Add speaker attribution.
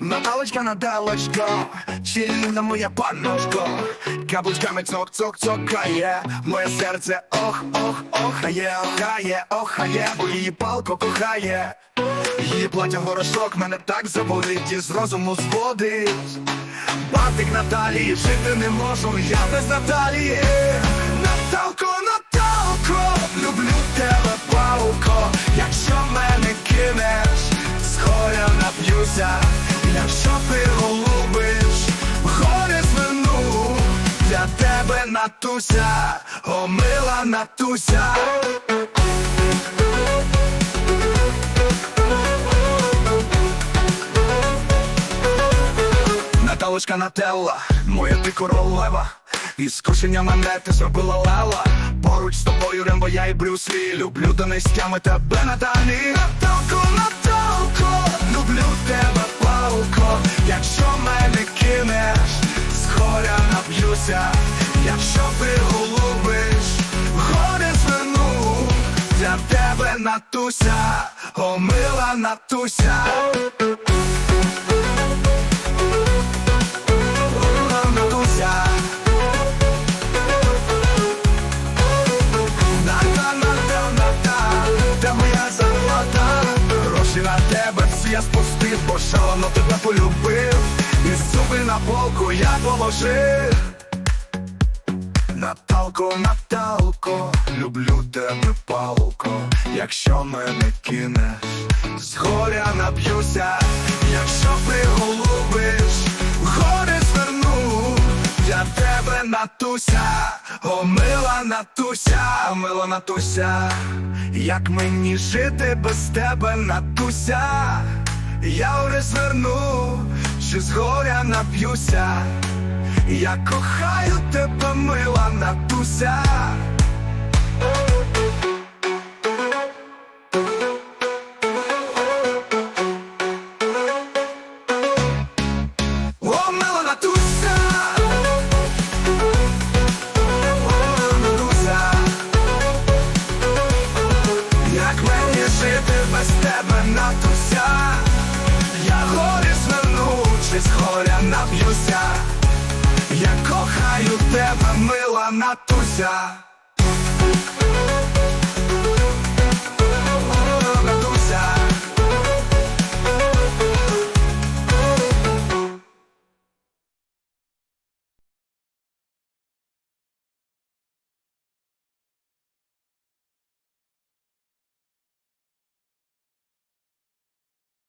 Speaker 1: Наталочка, Наталочко, чільна моя панночко, каблучками цок-цок-цокає, моє серце ох, ох, охає, охає, охає, бо її палко кохає, її плаття горошок мене так заводить і з розуму зводить. Батик Наталії, жити не можу, я без Наталії. Наталко, Наталко, люблю тебе, палко, якщо мене кинеш, з горя нап'юся, Натуся, о мила Натуся. Наталочка Нателла, моя ти королева. І скрушення мене ти зробила лела. Поруч з тобою Рембо, я і Брюс Лі. Люблю до нестями тебе, Наталі. Наталко, Наталко, люблю тебе, Натуся, о мила Натуся Натуся. Ната, ната, ната, де моя золота? Гроші на тебе всі я спустив, бо шалено тебе полюбив? І зуби на полку я положив Наталко, Наталко, люблю тебе палко, якщо мене кинеш, горя нап'юся, якщо приголубиш, горе зверну. Для тебе Натуся, о мила Натуся, мила Натуся, як мені жити без тебе, Натуся, я горе зверну, чи з горя нап'юся. Я кохаю тебе, мила Натуся. Я кохаю тебе, мила Натуся.